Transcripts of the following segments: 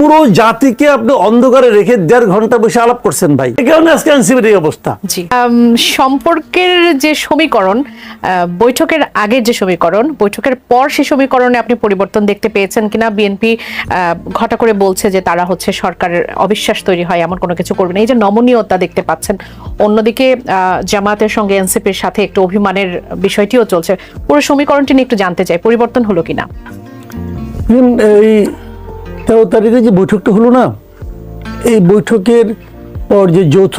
পুরো জাতিকে আপনি অন্ধকারে রেখে দেড় ঘণ্টা বসে আলাপ করছেন ভাই। কারণে আজকে এনসিপির এই অবস্থা। জি। সম্পর্কের যে সমীকরণ বৈঠকের আগের যে সমীকরণ বৈঠকের পর সেই সমীকরণে আপনি পরিবর্তন দেখতে পেয়েছেন কিনা বিএনপি ঘটা করে বলছে যে তারা হচ্ছে সরকারের অবিশ্বাস তৈরি হয় এমন কোনো কিছু করবে না। এই যে নমনীয়তা দেখতে পাচ্ছেন অন্যদিকে আহ, জামায়াতের সঙ্গে এনসিপির সাথে একটু অভিমানের বিষয়টিও চলছে। পুরো সমীকরণটি নিয়ে একটু জানতে চাই পরিবর্তন হলো কিনা? এই তেরো তারিখে যে বৈঠকটা হলো না, এই বৈঠকের পর যে যৌথ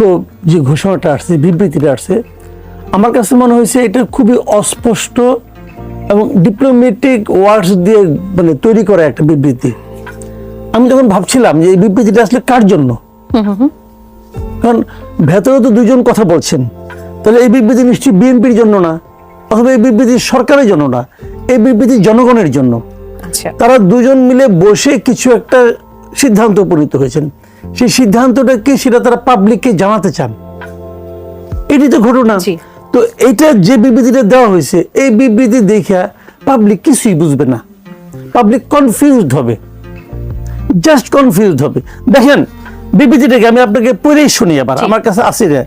যে ঘোষণাটা আসছে, বিবৃতিটা আসছে, আমার কাছে মনে হয়েছে এটা খুবই অস্পষ্ট এবং ডিপ্লোমেটিক ওয়ার্ডস দিয়ে মানে তৈরি করা একটা বিবৃতি। আমি তখন ভাবছিলাম যে এই বিবৃতিটা আসলে কার জন্য? কারণ ভেতরে তো দুজন কথা বলছেন, তাহলে এই বিবৃতি নিশ্চয়ই বিএনপির জন্য না, অথবা এই বিবৃতি সরকারের জন্য না, এই বিবৃতি জনগণের জন্য। আচ্ছা তারা দুজন মিলে বসে কিছু একটা সিদ্ধান্ত উপনীত হয়েছেন। সেই সিদ্ধান্তটা কি সেটা তারা পাবলিককে জানাতে চান? এটি তো ঘটনা। তো এইটা যে বিবৃতিটা দেওয়া হয়েছে এই বিবৃতি দেখা পাবলিক কিছুই বুঝবে না। পাবলিক কনফিউজড হবে। জাস্ট কনফিউজড হবে। দেখেন বিবৃতিটাকে আমি আপনাকে পড়েই শুনি আবার। আমার কাছে আসি রে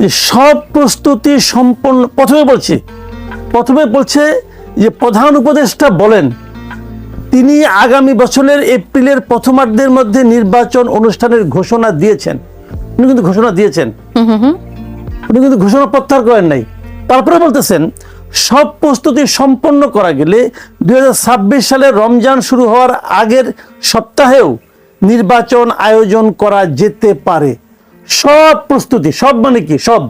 যে সব প্রস্তুতি সম্পন্ন প্রথমে বলছি প্রথমে বলছে যে প্রধান উপদেষ্টা বলেন তিনি আগামী বছরের এপ্রিলের প্রথমার্ধের মধ্যে নির্বাচন অনুষ্ঠানের ঘোষণা দিয়েছেন। উনি কিন্তু ঘোষণা দিয়েছেন। উনি কিন্তু ঘোষণা প্রত্যাহার করেন নাই। তারপরে বলতেছেন সব প্রস্তুতি সম্পন্ন করা গেলে দুই হাজার ছাব্বিশ সালে রমজান শুরু হওয়ার আগের সপ্তাহেও নির্বাচন আয়োজন করা যেতে পারে। সব প্রস্তুতি সব মানে কি? সব।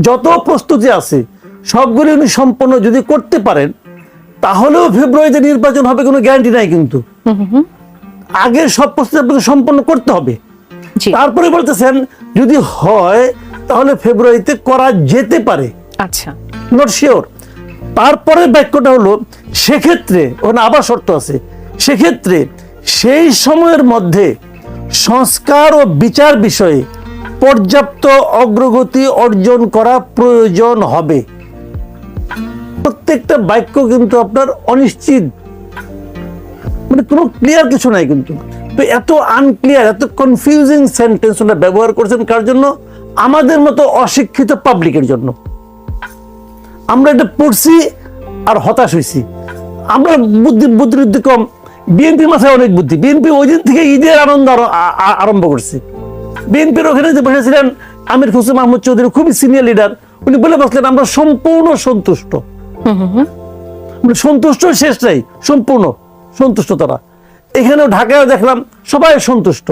যত প্রস্তুতি আছে সবগুলি উনি সম্পন্ন যদি করতে পারেন তাহলেও ফেব্রুয়ারিতে নির্বাচন হবে কোনো গ্যারান্টি নাই কিন্তু। আগের সব প্রস্তুতি আপনাকে সম্পন্ন করতে হবে। তারপরে বলতেছেন যদি হয় তাহলে ফেব্রুয়ারিতে করা যেতে পারে। আচ্ছা। নট শিওর তারপরে বাক্যটা হলো সেক্ষেত্রে ওখানে আবার শর্ত আছে। সেক্ষেত্রে সেই সময়ের মধ্যে সংস্কার ও বিচার বিষয়ে পর্যাপ্ত অগ্রগতি অর্জন করা প্রয়োজন হবে। প্রত্যেকটা বাক্য কিন্তু আপনার অনিশ্চিত। মানে কোনো ক্লিয়ার কিছু নাই কিন্তু। তো এত আনক্লিয়ার এত কনফিউজিং সেন্টেন্স ওরা ব্যবহার করছেন কার জন্য? আমাদের মতো অশিক্ষিত পাবলিকের জন্য। আমরা এটা পড়ছি আর হতাশ হয়েছি আমরা বুদ্ধি বুদ্ধি বুদ্ধি কম বিএনপির মাথায় অনেক বুদ্ধি। বিএনপি ওই দিন থেকে ঈদের আনন্দ আরম্ভ করছে। বিএনপির ওখানে যে বসেছিলেন আমির হোসেন মাহমুদ চৌধুরী, খুবই সিনিয়র লিডার উনি বলে বসলেন, আমরা সম্পূর্ণ সন্তুষ্ট। সন্তুষ্ট শেষ নাই সম্পূর্ণ সন্তুষ্ট তারা। এখানেও ঢাকায় দেখলাম সবাই সন্তুষ্ট।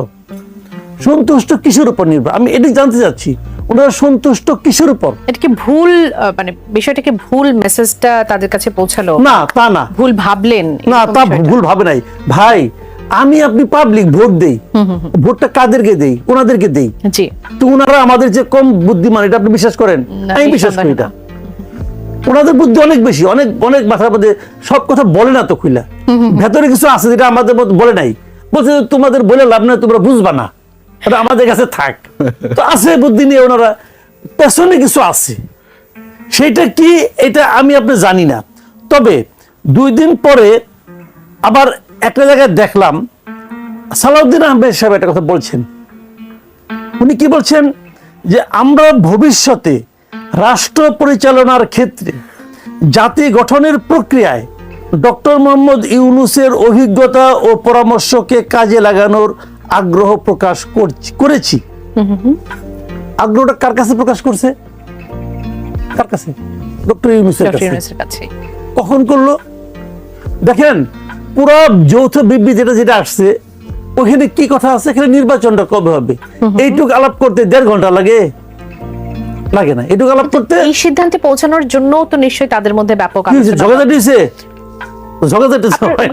সন্তুষ্ট কিসের উপর নির্ভর? আমি এটি জানতে চাচ্ছি ওনারা সন্তুষ্ট কিসের উপর? এটা কি ভুল মানে বিষয়টা কি ভুল মেসেজটা তাদের কাছে পৌঁছালো? না তা না। ভুল ভাবলেন না তা ভুল ভাবে নাই। ভাই আমি আপনি পাবলিক ভোট দেই। ভোটটা কাদেরকে দেই? ওনাদেরকে দেই? জি। তো ওনারা আমাদের যে কম বুদ্ধিমান এটা আপনি বিশ্বাস করেন? আমি বিশ্বাস করি এটা। ওনাদের বুদ্ধি অনেক বেশি অনেক অনেক মাথার মধ্যে সব কথা বলে না তো খুইলা। ভেতরে কিছু আছে যেটা আমাদের মধ্যে বলে নাই। বলছে তোমাদের বলে লাভ না তোমরা বুঝবা না। এটা আমাদের কাছে থাক। তো আছে বুদ্ধি নিয়ে ওনারা। পেছনে কিছু আছে। সেটা কি এটা আমি আপনি জানি না। তবে দুই দিন পরে আবার একটা জায়গায় দেখলাম সালাউদ্দিন আহমেদ সাহেব একটা কথা বলছেন। উনি কি বলছেন? যে আমরা ভবিষ্যতে রাষ্ট্র পরিচালনার ক্ষেত্রে জাতি গঠনের প্রক্রিয়ায় ডক্টর মোহাম্মদ ইউনুসের অভিজ্ঞতা ও পরামর্শকে কাজে লাগানোর আগ্রহ প্রকাশ করছি- আগ্রহটা কার কাছে প্রকাশ করছে? কার কাছে? ডক্টর ইউনুসের কাছে। কখন করল? দেখেন পুরো যৌথ বিবৃতি যেটা যেটা আসছে ওখানে কি কথা আছে? এখানে নির্বাচনটা কবে হবে? এইটুক আলাপ করতে দেড় ঘণ্টা লাগে। লাগে না। এইটুক আলাপ করতে এই সিদ্ধান্তে পৌঁছানোর জন্য তো নিশ্চয়ই তাদের মধ্যে ব্যাপক ঝগড়া দিয়েছে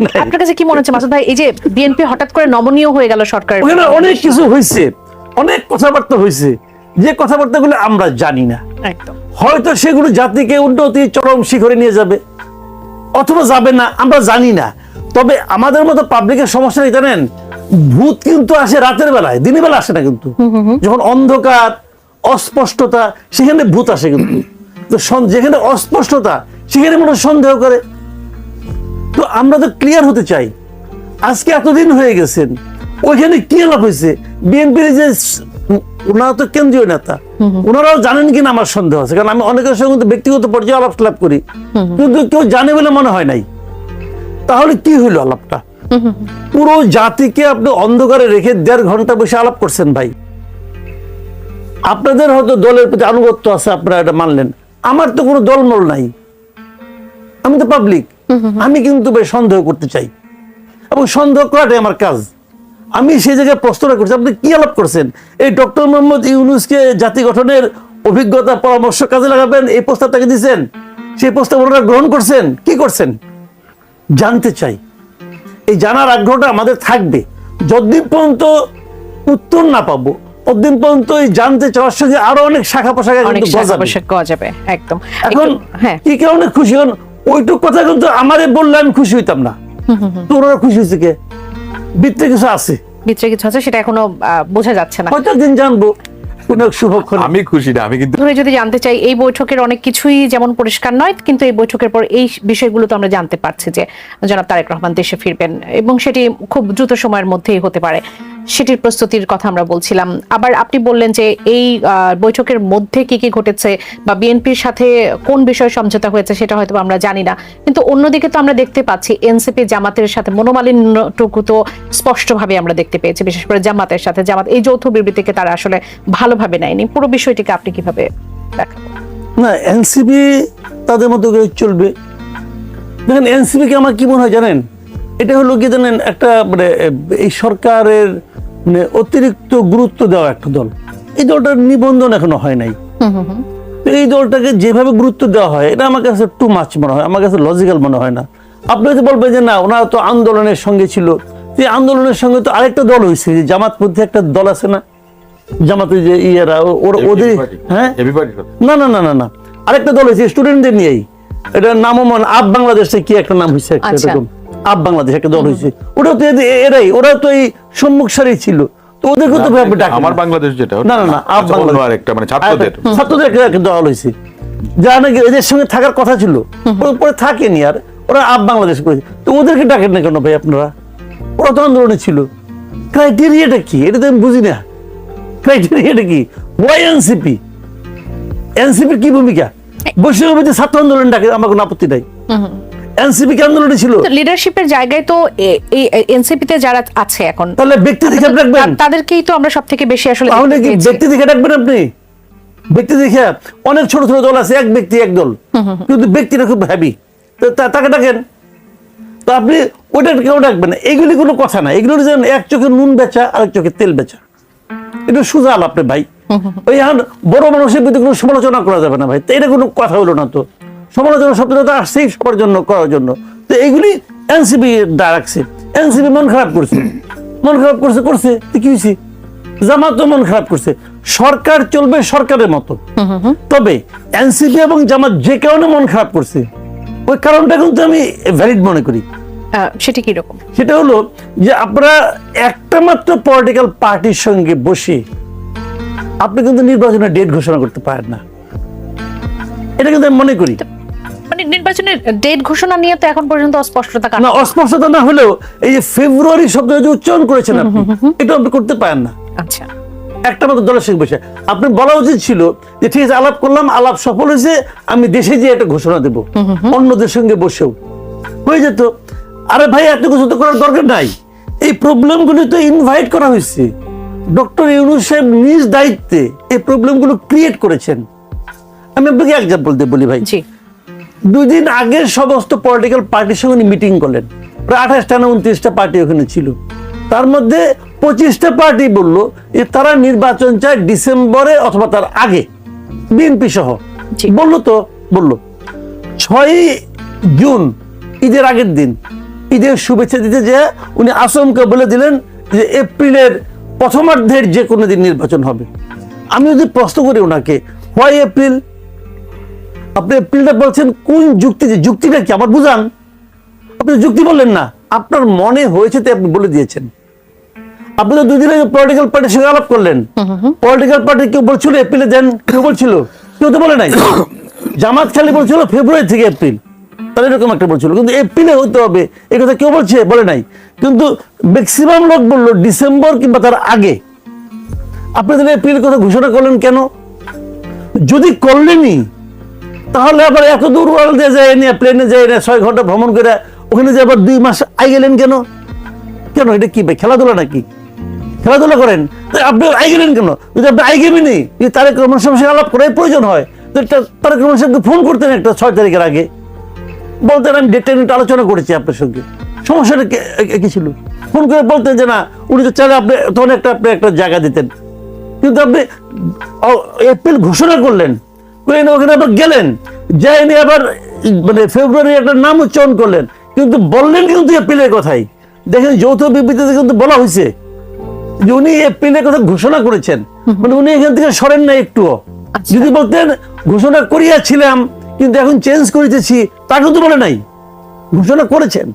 নাই। আপনার কাছে কি মনে হচ্ছে? মাসুদ ভাই এই যে বিএনপি হঠাৎ করে নমনীয় হয়ে গেল সরকার অনেক কিছু হয়েছে। অনেক কথাবার্তা হয়েছে। যে কথাবার্তাগুলো আমরা জানি না। একদম। হয়তো সেগুলো জাতিকে উন্নতি চরম শিখরে নিয়ে যাবে। অথবা যাবে না আমরা জানি না। তবে আমাদের মতো পাবলিকের সমস্যা কি জানেন? ভূত কিন্তু আসে রাতের বেলায় দিনের বেলা আসে না কিন্তু। যখন অন্ধকার অস্পষ্টতা সেখানে ভূত আসে কিন্তু। তো যেখানে অস্পষ্টতা সেখানে মনে সন্দেহ করে। তো আমরা তো ক্লিয়ার হতে চাই। আজকে এতদিন হয়ে গেছেন ওইখানে কি আলাপ হয়েছে? বিএনপির যে ওনারা তো কেন্দ্রীয় নেতা। ওনারাও জানেন কিনা আমার সন্দেহ আছে। কারণ আমি অনেকের সঙ্গে ব্যক্তিগত পর্যায়ে আলাপ টালাপ করি। কিন্তু কেউ জানে বলে মনে হয় নাই। তাহলে কি হইল আলাপটা? পুরো জাতিকে আপনি অন্ধকারে রেখে দেড় ঘণ্টা বসে আলাপ করছেন ভাই। আপনাদের হয়তো দলের প্রতি আনুগত্য আছে, আপনারা এটা মানলেন। আমার তো কোনো দলমল নাই। আমি তো পাবলিক আমি কিন্তু ভাই সন্দেহ করতে চাই। এবং সন্দেহ করাটাই আমার কাজ। আমি সেই জায়গায় প্রশ্নটা করছি, আপনি কি আলাপ করছেন? এই ডক্টর মোহাম্মদ ইউনুসকে জাতি গঠনের অভিজ্ঞতা, পরামর্শ কাজে লাগাবেন, এই প্রস্তাব তাকে দিচ্ছেন? সেই প্রস্তাব ওনারা গ্রহণ করছেন? কি করছেন? জানতে চাই। এই জানার আগ্রহটা আমাদের থাকবে। যতদিন পর্যন্ত উত্তর না পাবো পর্যন্ত এই জানতে চাওয়ার সঙ্গে আরও অনেক শাখা পোশাখা কিন্তু গজাবে। একদম। এখন হ্যাঁ। কি কারণে খুশি? হন ওইটুক কথা কিন্তু আমারে বললে আমি খুশি হইতাম না। তোরা খুশি হয়েছে কে? বৃত্তে কিছু আছে? ভিতরে কিছু আছে সেটা এখনও বোঝা যাচ্ছে না। হয়তো একদিন জানব। আমি খুশি না আমি কিন্তু যদি জানতে চাই এই বৈঠকের অনেক কিছুই যেমন পরিষ্কার নয় কিন্তু এই বৈঠকের পর এই বিষয়গুলো তো আমরা জানতে পারছি যে জনাব তারেক রহমান দেশে ফিরবেন এবং সেটি খুব দ্রুত সময়ের মধ্যেই হতে পারে। সেটির প্রস্তুতির কথা আমরা বলছিলাম। আবার আপনি বললেন যে এই বৈঠকের মধ্যে কি কি ঘটেছে বা বিএনপির সাথে কোন বিষয়ে সমঝোতা হয়েছে সেটা হয়তো আমরা জানি না। কিন্তু অন্যদিকে তো আমরা দেখতে পাচ্ছি এনসিপি জামাতের সাথে মনোমালিন্যটুকু তো স্পষ্টভাবে আমরা দেখতে পেয়েছি, বিশেষ করে জামাতের সাথে। জামাত এই যৌথ বিবৃতিকে তারা আসলে ভালোভাবে নেয়নি। পুরো বিষয়টিকে আপনি কীভাবে দেখাবেন? না এনসিবি তাদের মতো চলবে। দেখেন এনসিবি কে আমার কি মনে হয় জানেন? এটা হলো কি জানেন একটা মানে এই সরকারের মানে অতিরিক্ত গুরুত্ব দেওয়া একটা দল। এই দলটার নিবন্ধন এখনও হয় নাই। এই দলটাকে যেভাবে গুরুত্ব দেওয়া হয় এটা আমার কাছে টু মাছ মনে হয় আমার কাছে লজিক্যাল মনে হয় না। আপনি হয়তো বলবেন যে না ওনারা তো আন্দোলনের সঙ্গে ছিল। তো এই আন্দোলনের সঙ্গে তো আরেকটা দল হয়েছে যে জামাতপন্থী একটা দল আছে না? জামাতের যে ইয়েরা ওরা ওদের হ্যাঁ? না না না না না। আরেকটা দল হয়েছে স্টুডেন্টদের নিয়েই। এটার নামও মনে আপ বাংলাদেশে কি একটা নাম হয়েছে একটা আচ্ছা। এরকম। আপ বাংলাদেশ একটা দল হয়েছে। ওটা তো এরাই ওরা তো এই সম্মুখ সারি ছিল। তো ওদেরকে তো ভাবে ডাকে আমার বাংলাদেশ যেটা না না না আপ আচ্ছা, বাংলাদেশ। আরেকটা মানে ছাত্রদের। ছাত্রদের একটা- দল হয়েছে। যারা নাকি এদের সঙ্গে থাকার কথা ছিল পরে থাকেনি আর ওরা আপ বাংলাদেশ করেছে। তো ওদেরকে ডাকেন না কেন ভাই আপনারা? ওরা তো আন্দোলনে ছিল। ক্রাইটেরিয়াটা কি? এটা তো আমি বুঝি না। ক্রাইটেরিয়াটা কি? ওয়াই এনসিপি এনসিপির কি ভূমিকা? বৈষ্ণবীতে ছাত্র আন্দোলন ডাকে আমার কোনো আপত্তি নাই। এনসিপি কি ছিল? লিডারশিপের জায়গায় তো এই এনসিপিতে যারা আছে এখন তাহলে ব্যক্তি দেখে রাখবেন তাদেরকেই তো আমরা সব থেকে বেশি আসলে তাহলে কি ব্যক্তি দেখে রাখবেন আপনি? ব্যক্তি দেখে অনেক ছোট ছোট দল আছে এক ব্যক্তি এক দল। কিন্তু ব্যক্তিটা খুব হ্যাভি তাকে ডাকেন। তো আপনি ওইটা কেউ ডাকবেন? না এগুলি কোনো কথা না। এগুলো যেন এক চোখে নুন বেচা আরেক চোখে তেল বেচা। এটা সোজা আপনি ভাই। ওই এখন বড় মানুষের প্রতি কোনো সমালোচনা করা যাবে না ভাই। এটা কোনো কথা হলো না তো। সমালোচনা শব্দটা তো আসছেই সবার জন্য করার জন্য। তো এইগুলি এনসিপি ডাকছে এনসিপি মন খারাপ করছে। মন খারাপ করছে করছে। তো কি হয়েছে? জামাত তো মন খারাপ করছে। সরকার চলবে সরকারের মতো। তবে এনসিপি এবং জামাত যে কারণে মন খারাপ করছে ওই কারণটা কিন্তু আমি ভ্যালিড মনে করি। সেটি কি রকম? সেটা হলো যে আপনারা একটা মাত্র পলিটিক্যাল পার্টির সঙ্গে বসে আপনি কিন্তু নির্বাচনের ডেট ঘোষণা করতে পারেন না। এটা কিন্তু আমি মনে করি। মানে নির্বাচনের ডেট ঘোষণা নিয়ে তো এখন পর্যন্ত অস্পষ্টতা না অস্পষ্টতা না হলেও এই যে ফেব্রুয়ারি শব্দ যে উচ্চারণ করেছেন আপনি এটা আপনি করতে পারেন না। আচ্ছা। একটা মাত্র দলের সঙ্গে বসে আপনি বলা উচিত ছিল যে ঠিক আছে আলাপ করলাম আলাপ সফল হয়েছে আমি দেশে যে একটা ঘোষণা দেব অন্যদের সঙ্গে বসেও। হয়ে যেত। আরে ভাই এত কিছু তো করার দরকার নাই। এই প্রবলেমগুলো তো ইনভাইট করা হয়েছে। ডক্টর ইউনুস সাহেব নিজ দায়িত্বে এই প্রবলেমগুলো ক্রিয়েট করেছেন। আমি আপনাকে এক্সাম্পল দিয়ে বলি ভাই। দুই দিন আগে সমস্ত পলিটিক্যাল পার্টির সঙ্গে মিটিং করলেন। প্রায় আঠাশটা না উনত্রিশটা পার্টি ওখানে ছিল। তার মধ্যে পঁচিশটা পার্টি বলল যে তারা নির্বাচন চায় ডিসেম্বরে অথবা তার আগে বিএনপি সহ। বলল তো বলল ছয়ই জুন ঈদের আগের দিন ঈদের শুভেচ্ছা দিতে যে উনি আসমকে বলে দিলেন যে এপ্রিলের প্রথমার্ধের যে কোনো দিন নির্বাচন হবে। আমি যদি প্রশ্ন করি ওনাকে হয় এপ্রিল? আপনি এপ্রিলটা বলছেন কোন যুক্তি যে যুক্তিটা কি? আমার বুঝান। আপনি যুক্তি বললেন না। আপনার মনে হয়েছে তো আপনি বলে দিয়েছেন। আপনি তো দুদিন আগে পলিটিক্যাল পার্টির সঙ্গে আলাপ করলেন। পলিটিক্যাল পার্টি কেউ বলছিল এপ্রিলে দেন কেউ বলছিল? কেউ তো বলে নাই। জামাত খালি বলছিল ফেব্রুয়ারি থেকে এপ্রিল। তারা এরকম একটা বলছিল। কিন্তু এপ্রিলে হতে হবে এই কথা কেউ বলছে বলে নাই। কিন্তু ম্যাক্সিমাম লোক বলল ডিসেম্বর কিংবা তার আগে। আপনি তাহলে এপ্রিলের কথা ঘোষণা করলেন কেন? যদি করলেনই তাহলে আবার এত দূর ওয়ার্ল্ডে যায় নিয়ে প্লেনে যায় না ছয় ঘণ্টা ভ্রমণ করে ওখানে যে আবার দুই মাস আই গেলেন কেন? কেন? এটা কি ভাই, খেলাধুলা নাকি? খেলাধুলা করেন? আপনি আই গেলেন কেন? যদি আপনি আই গেবেনই যদি তারেক রহমান সঙ্গে আলাপ করার প্রয়োজন হয়, তো একটা তারেক রহমান সাহেবকে ফোন করতেন একটা ছয় তারিখের আগে। বলতেন, আমি ডেট নিয়ে আলোচনা করেছি আপনার সঙ্গে। সমস্যাটা কে- ছিল? ফোন করে বলতেন যে, না, উনি তো চাইলে আপনি তখন একটা, আপনি একটা জায়গা দিতেন। কিন্তু আপনি এপ্রিল ঘোষণা করলেন। করে ওখানে আবার গেলেন। যায়নি আবার মানে ফেব্রুয়ারি একটা নাম উচ্চারণ করলেন। কিন্তু বললেন কিন্তু এপ্রিলের কথাই। দেখেন যৌথ বিবৃতিতে কিন্তু বলা হয়েছে যে উনি এপ্রিলের কথা ঘোষণা করেছেন। মানে উনি এখান থেকে সরেন না একটুও। আচ্ছা। যদি বলতেন ঘোষণা করিয়াছিলাম কিন্তু এখন চেঞ্জ করিতেছি তা কিন্তু বলে নাই। ঘোষণা করেছেন।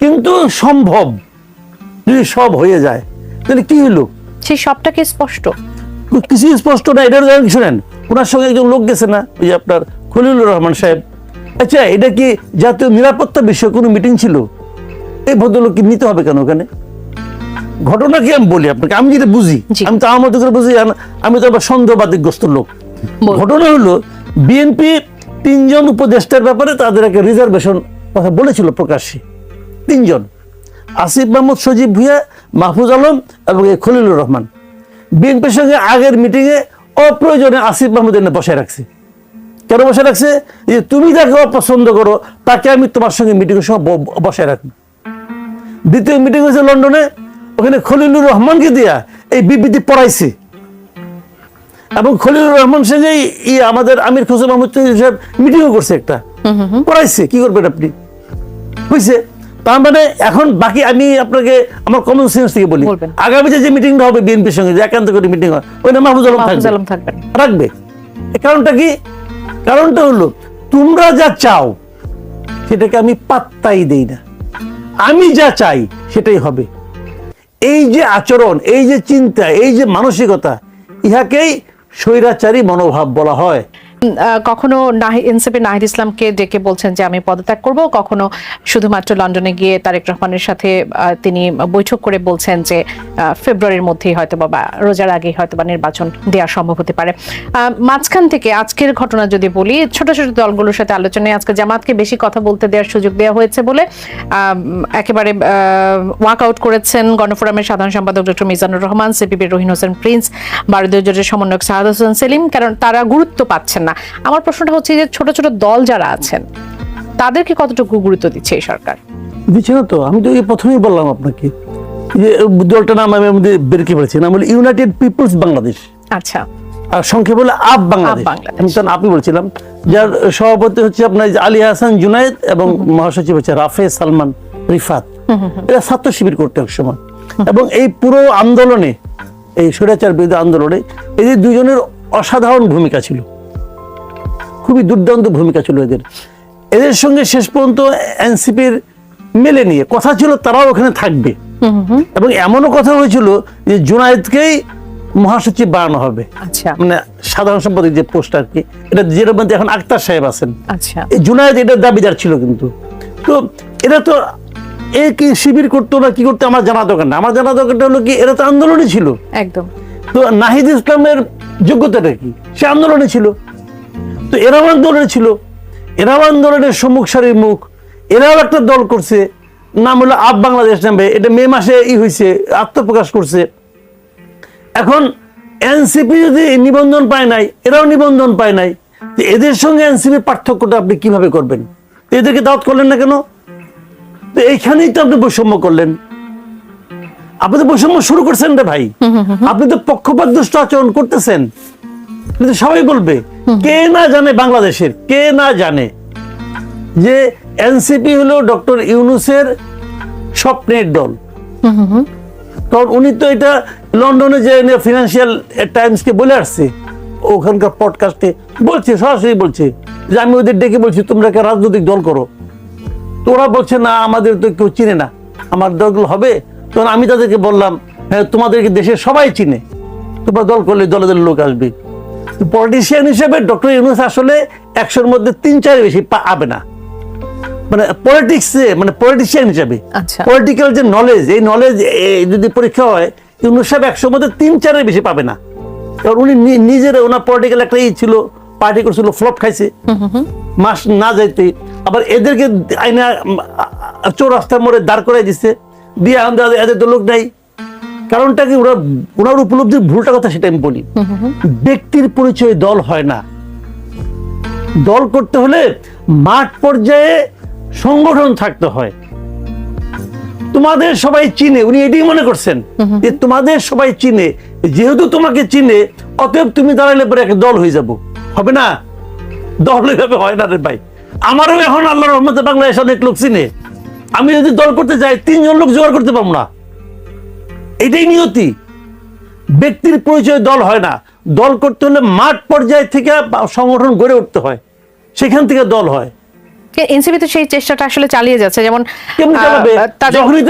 কিন্তু সম্ভব যদি সব হয়ে যায় তাহলে কি হলো সেই সবটাকে স্পষ্ট। কিছু স্পষ্ট না এটার শোনেন? ওনার সঙ্গে একজন লোক গেছে না ওই যে আপনার খলিলুর রহমান সাহেব। আচ্ছা এটা কি জাতীয় নিরাপত্তা বিষয়ে কোনো মিটিং ছিল? এই ভদ্রলোককে নিতে হবে কেন ওখানে? ঘটনা কি আমি বলি আপনাকে? আমি যেটা বুঝি। আমি তো আমার মতো করে বুঝি আমি তো আবার সন্দেহবাদীগ্রস্ত লোক। ঘটনা হলো বিএনপি তিনজন উপদেষ্টার ব্যাপারে তাদের একটা রিজার্ভেশন কথা বলেছিল প্রকাশ্যে। তিনজন। আসিফ মাহমুদ সজীব ভুইয়া মাহফুজ আলম এবং এই খলিলুর রহমান। বিএনপির সঙ্গে আগের মিটিংয়ে অপ্রয়োজনে আসিফ মাহমুদ এনে বসায় রাখছে। কেন বসে রাখছে? যে তুমি যাকে অপছন্দ করো তাকে আমি তোমার সঙ্গে মিটিংয়ের সময় ব- ব- বসায় রাখব। দ্বিতীয় মিটিং হয়েছে লন্ডনে ওখানে খলিলুর রহমানকে দিয়া এই বিবৃতি পড়াইছে। এবং খলিলুর রহমান সঙ্গে ই আমাদের আমির খুসে মাহমুদ সাহেব মিটিংও করছে একটা। পড়াইছে কি করবেন আপনি? বুঝছে তার মানে এখন বাকি আমি আপনাকে আমার কমন সেন্স থেকে বলি। আগামী যে মিটিংটা হবে বিএনপির সঙ্গে যে একান্ত করে মিটিং হয় ওইটা মাহফুজ আলম থাকবে। রাখবে কারণটা কি? কারণটা হলো তোমরা যা চাও সেটাকে আমি পাত্তাই দেই না। আমি যা চাই সেটাই হবে। এই যে আচরণ এই যে চিন্তা এই যে মানসিকতা ইহাকেই স্বৈরাচারী মনোভাব বলা হয়। কখনো এনসিপি নাহিদ ইসলামকে ডেকে বলছেন যে, আমি পদত্যাগ করব। কখনো শুধুমাত্র লন্ডনে গিয়ে তারেক রহমানের সাথে তিনি বৈঠক করে বলছেন যে ফেব্রুয়ারির মধ্যেই হয়তো বা বা রোজার আগেই হয়তো বা নির্বাচন দেওয়া সম্ভব হতে পারে। মাঝখান থেকে আজকের ঘটনা যদি বলি, ছোট ছোট দলগুলোর সাথে আলোচনায় আজকে জামাতকে বেশি কথা বলতে দেওয়ার সুযোগ দেওয়া হয়েছে বলে একেবারে ওয়াক আউট করেছেন গণফোরামের সাধারণ সম্পাদক ডক্টর মিজানুর রহমান, সিপিবির রহিন হোসেন প্রিন্স, ভারতীয় জোটের সমন্বয়ক সাহাদ হোসেন সেলিম, কারণ তারা গুরুত্ব পাচ্ছেন না। আমার প্রশ্নটা হচ্ছে যে ছোট ছোট দল যারা আছেন তাদেরকে কতটুকু গুরুত্ব দিচ্ছে এই সরকার? দিচ্ছে না তো। আমি তো প্রথমেই বললাম আপনাকে যে দলটার নাম আমি আমাদের বেরকে পড়েছি নাম হলো ইউনাইটেড পিপলস বাংলাদেশ আচ্ছা। আর সংক্ষেপে হলো আপ বাংলাদেশ। আমি তখন আপনি বলছিলাম যার সভাপতি হচ্ছে আপনার আলী হাসান জুনায়েদ এবং মহাসচিব হচ্ছে রাফে সালমান রিফাত। এরা ছাত্র শিবির করতে এক সময়। এবং এই পুরো আন্দোলনে এই স্বৈরাচার বিরোধী আন্দোলনে এদের দুজনের অসাধারণ ভূমিকা ছিল। খুবই দুর্দান্ত ভূমিকা ছিল এদের। এদের সঙ্গে শেষ পর্যন্ত এনসিপির মেলে নিয়ে কথা ছিল তারাও ওখানে থাকবে। এবং এমনও কথা হয়েছিল যে জুনায়েদকেই মহাসচিব বানানো হবে। আচ্ছা। মানে সাধারণ সম্পাদক যে পোস্ট আর কি এটা যেটার মধ্যে এখন আক্তার সাহেব আছেন। আচ্ছা। এই জুনায়েদ এটার দাবিদার ছিল কিন্তু। তো এরা তো এ কি শিবির করতো না কি করতো আমার জানা দরকার না। আমার জানা দরকারটা হলো কি এরা তো আন্দোলনই ছিল। একদম। তো নাহিদ ইসলামের যোগ্যতাটা কি? সে আন্দোলনে ছিল। তো এরাও আন্দোলনে ছিল। এরাও আন্দোলনের সম্মুখ সারির মুখ। এরাও একটা দল করছে। নাম হলো আপ বাংলাদেশ নামে। এটা মে মাসে ই হয়েছে আত্মপ্রকাশ করছে। এখন এনসিপি যদি নিবন্ধন পায় নাই এরাও নিবন্ধন পায় নাই তো এদের সঙ্গে এনসিপির পার্থক্যটা আপনি কীভাবে করবেন? তো এদেরকে দাওয়াত করলেন না কেন? তো এইখানেই তো আপনি বৈষম্য করলেন। আপনি তো বৈষম্য শুরু করছেন রে ভাই। আপনি তো পক্ষপাত দুষ্ট আচরণ করতেছেন। কিন্তু সবাই বলবে। কে না জানে বাংলাদেশের? কে না জানে? যে এনসিপি হলো ডক্টর ইউনুসের স্বপ্নের দল। কারণ উনি তো এটা লন্ডনে যে ফিনান্সিয়াল টাইমসকে বলে আসছে ওখানকার পডকাস্টে বলছে সরাসরি বলছে যে আমি ওদের ডেকে বলছি তোমরা কে রাজনৈতিক দল করো? তো ওরা বলছে না আমাদের তো কেউ চিনে না। আমার দলগুলো হবে। তখন আমি তাদেরকে বললাম হ্যাঁ তোমাদেরকে দেশের সবাই চিনে। তোমরা দল করলে দলে দলে লোক আসবে। পলিটিশিয়ান হিসেবে ডক্টর ইউনুস আসলে একশোর মধ্যে তিন চার বেশি পাবে না। মানে পলিটিক্সে মানে পলিটিশিয়ান হিসাবে। পলিটিক্যাল যে নলেজ এই নলেজ যদি পরীক্ষা হয় ইউনুস সাহেব একশোর মধ্যে তিন চারের বেশি পাবে না। কারণ উনি নিজের ওনার পলিটিক্যাল একটা ই ছিল পার্টি করছিল ফ্লপ খাইছে। মাস না যাইতে আবার এদেরকে আইনা চৌরাস্তার মোড়ে দাঁড় করাই দিচ্ছে দিয়ে আমাদের এদের তো লোক নাই। কারণটা কি ওরা ওনার উপলব্ধির ভুলটা কথা সেটা আমি বলি। ব্যক্তির পরিচয় দল হয় না। দল করতে হলে মাঠ পর্যায়ে সংগঠন থাকতে হয়। তোমাদের সবাই চিনে উনি এটাই মনে করছেন যে তোমাদের সবাই চিনে যেহেতু তোমাকে চিনে অতএব তুমি দাঁড়ালে পরে একটা দল হয়ে যাব। হবে না? দল এভাবে হয় না রে ভাই। আমারও এখন আল্লাহ রহমতে বাংলাদেশ অনেক লোক চিনে। আমি যদি দল করতে যাই তিনজন লোক জোগাড় করতে পারব না। এটাই নিয়তি। ব্যক্তির পরিচয় দল হয় না। দল করতে হলে মাঠ পর্যায় থেকে সংগঠন গড়ে উঠতে হয়। সেখান থেকে দল হয়। এনসিপি তো সেই চেষ্টাটা আসলে চালিয়ে যাচ্ছে। যেমন